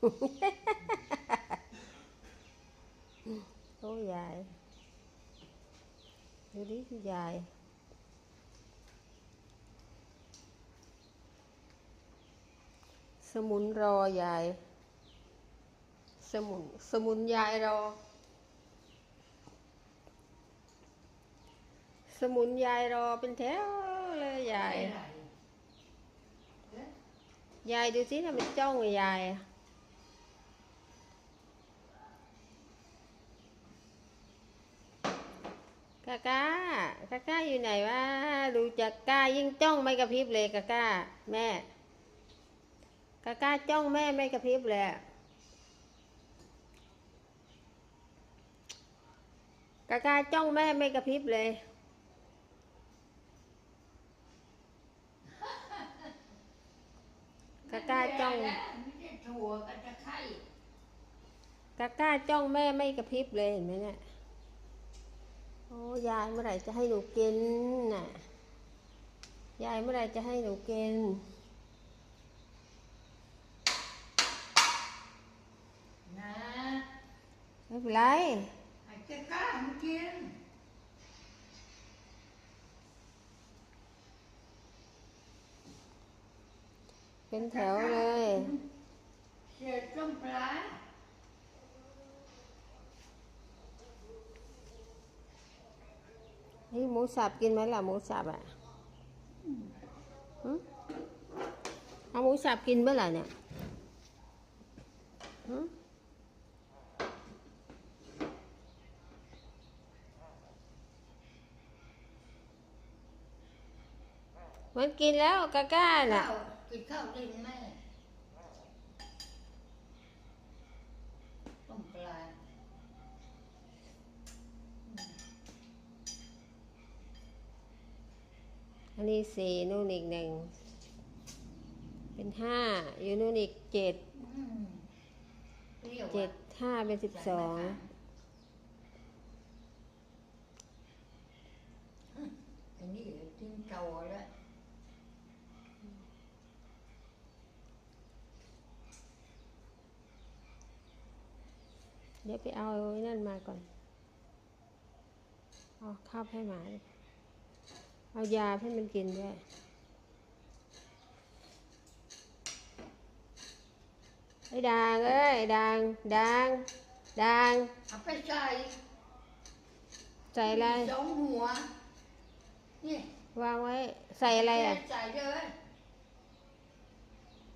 โอ้ยายดูดิยายสมุนรอยายสมุนสมุนยายรอสมุนยายรอเป็นแถวเลยยาย ยายดูสิทำไมจ้อง กากากากาก้าอยู่ไหนวะดูจากก้ายิ่งจ้องไม่กระพริบเลยกาก้า แม่กาก้าจ้องแม่ไม่กระพริบเลยกาก้าจ้องแม่ไม่กระพริบเลยกาก้าจ้องก้าก้าจ้องแม่ไม่กระพริบเลยเห็นไหมเนี่ย ยายเมื่อไหร่จะให้หนูกินน่ะ ยายเมื่อไหร่จะให้หนูกิน นะไม่เป็นไร ไอ้เจ้าข้ามันกินเป็นแถวเลยเศษต้มปลา นี่หมูสับกินไหมล่ะหมูสับอะหึเอาหมูสับกินเมื่อไหร่เนี่ยหึมันกินแล้วกาก้าน่ะข้าวกินข้าวดินไหมต้มปลา อันนี้สี่นู่นอีกหนึ่ง เป็นห้าอยู่นู่นอีกเจ็ดอืมเปรี้ยวอะเจ็ดห้าเป็นสิบสองอันนี้เหรอกินโตแล้วเดี๋ยวไปเอาไอ้นั่นมาก่อน เอาข้าวให้หมาดิ เอายาให้มันกินด้วยไอ้ดางเอ้ยไอ้ดางดางดางเอาไปใส่ใส่อะไรสองหัวนี่วางไว้ ใส่อะไรอะ ใส่เลยฮ